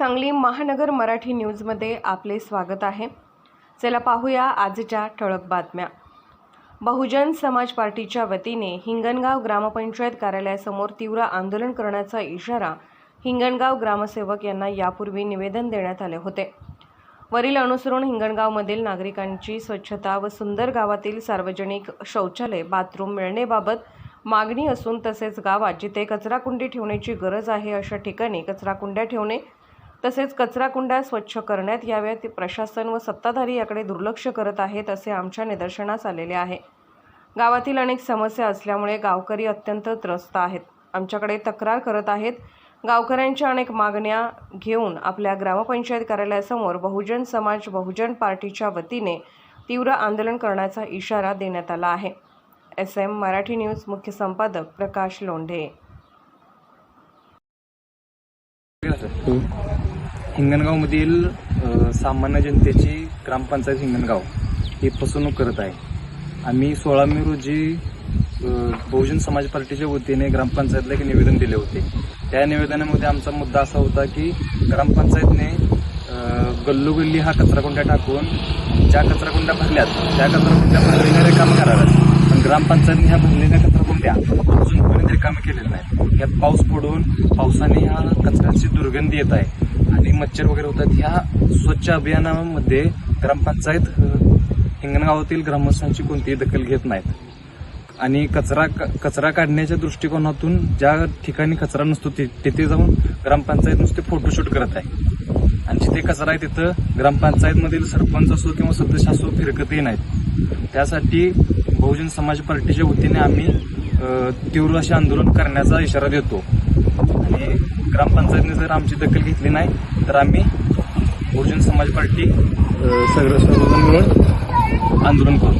सांगली महानगर मराठी न्यूजमध्ये आपले स्वागत आहे. चला पाहूया आजच्या ठळक बातम्या. बहुजन समाज पार्टीच्या वतीने हिंगणगाव ग्रामपंचायत कार्यालयासमोर तीव्र आंदोलन करण्याचा इशारा हिंगणगाव ग्रामसेवक यांना यापूर्वी निवेदन देण्यात आले होते. वरील अनुसरून हिंगणगावमधील नागरिकांची स्वच्छता व सुंदर गावातील सार्वजनिक शौचालय बाथरूम मिळणेबाबत मागणी असून तसेच गावात जिथे कचराकुंडी ठेवण्याची गरज आहे अशा ठिकाणी कचराकुंड्या ठेवणे तसेच कचराकुंड्या स्वच्छ करण्यात याव्यात. प्रशासन व सत्ताधारी याकडे दुर्लक्ष करत आहेत असे आमच्या निदर्शनास आलेले आहे. गावातील अनेक समस्या असल्यामुळे गावकरी अत्यंत त्रस्त आहेत. आमच्याकडे तक्रार करत आहेत. गावकऱ्यांच्या अनेक मागण्या घेऊन आपल्या ग्रामपंचायत कार्यालयासमोर बहुजन समाज बहुजन पार्टीच्या वतीने तीव्र आंदोलन करण्याचा इशारा देण्यात आला आहे. एस एम मराठी न्यूज मुख्य संपादक प्रकाश लोंढे. हिंगणगावमधील सामान्य जनतेची ग्रामपंचायत हिंगणगाव ही फसवणूक करत आहे. आम्ही सोळा मे रोजी बहुजन समाज पार्टीच्या वतीने ग्रामपंचायतला एक निवेदन दिले होते. त्या निवेदनामध्ये आमचा मुद्दा असा होता की ग्रामपंचायतने गल्लोगल्ली हा कचराकुंड्या टाकून ज्या कचराकुंड्या भरल्यात त्या कचराकुंड्या भरलेल्या काम कराव्यात पण ग्रामपंचायतने ह्या भरलेल्या कचराकुंड्या अजूनपर्यंत रिकामे केलेल्या नाहीत. यात पाऊस पडून पावसाने ह्या कचऱ्याची दुर्गंधी येत आहे. आणि मच्छर वगैरे होतात. ह्या स्वच्छ अभियानामध्ये ग्रामपंचायत हिंगणगावातील ग्रामस्थांची कोणतीही दखल घेत नाहीत. आणि कचरा कचरा काढण्याच्या दृष्टिकोनातून ज्या ठिकाणी कचरा नसतो तिथे जाऊन ग्रामपंचायत नुसते फोटोशूट करत आहे. आणि जिथे कचरा आहे तिथं ग्रामपंचायतमधील सरपंच असो किंवा सदस्य असो फिरकतही नाहीत. त्यासाठी बहुजन समाज पार्टीच्या वतीने आम्ही तीव्र असे आंदोलन करण्याचा इशारा देतो. आणि ग्रामपंचायतने जर आमची दखल घेतली नाही तर आम्ही बहुजन समाज पार्टी सगळं सर्वजण मिळून आंदोलन करू.